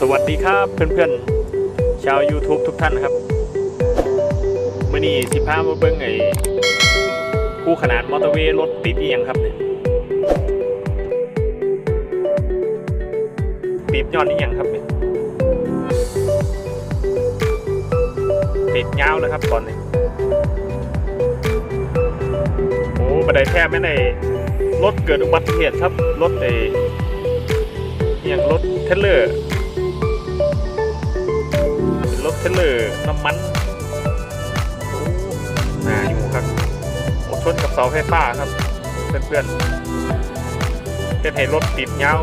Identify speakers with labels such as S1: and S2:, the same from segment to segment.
S1: สวัสดีครับเพื่อนๆ ชาว YouTube ทุกท่านนะครับมื่อนี้สิพามาเบิ้งไอ้คู่ขนานมอเตอร์เวย์รถติดอียังครับเนี่ยติดยอดอีหยังครับเนี่ยติดยาวเลยครับตอนนี้โอ้บันไดแทบไม่ได้รถเกิดอุบัติเหตุครับรถไอ้อย่างรถเทรลเลอร์ ทเลอร์น้ำมันโอ้น่าอยู่ครับโอ้ชนกับเสาไฟฟ้าครับ เพื่อนๆเป็นให้รถติดเงา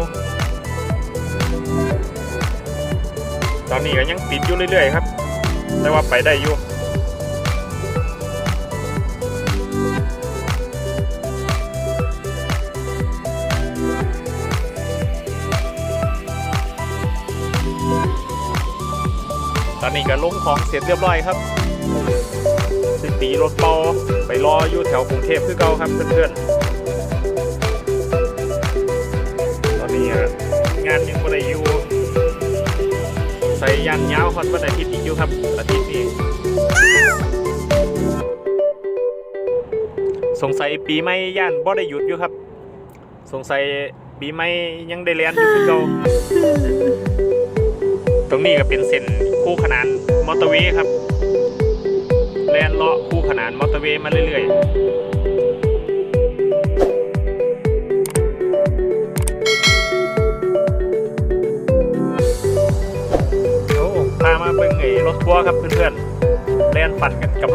S1: ตอนนี้ก็ยังติดอยู่เรื่อยๆครับ แต่ว่าไปได้อยู่ ตอนนี้ก็ลงของเสร็จเรียบร้อยครับสิตีรถเปอไปรออยู่แถวกรุงเทพคือเก่าครับเพื่อนๆ ตอนนี้งานยังไม่ได้อยู่ใส่ยันยาวฮอตวันอาทิตย์อีกอยู่ครับอาทิตย์นี้สงสัยปีใหม่ย่านบ่ได้หยุดอยู่ครับ สงสัยปีใหม่ยังได้เรียนอยู่คือเก่า ตรงนี้ก็เป็นเส้นคู่ขนานมอเตอร์เวย์ครับแลนเลาะคู่ขนานมอเตอร์เวย์มาเรื่อยๆโอ้พามาเบิ่งไอ้รถทัวร์ครับเพื่อนๆแล่นปั่นกันกับรถ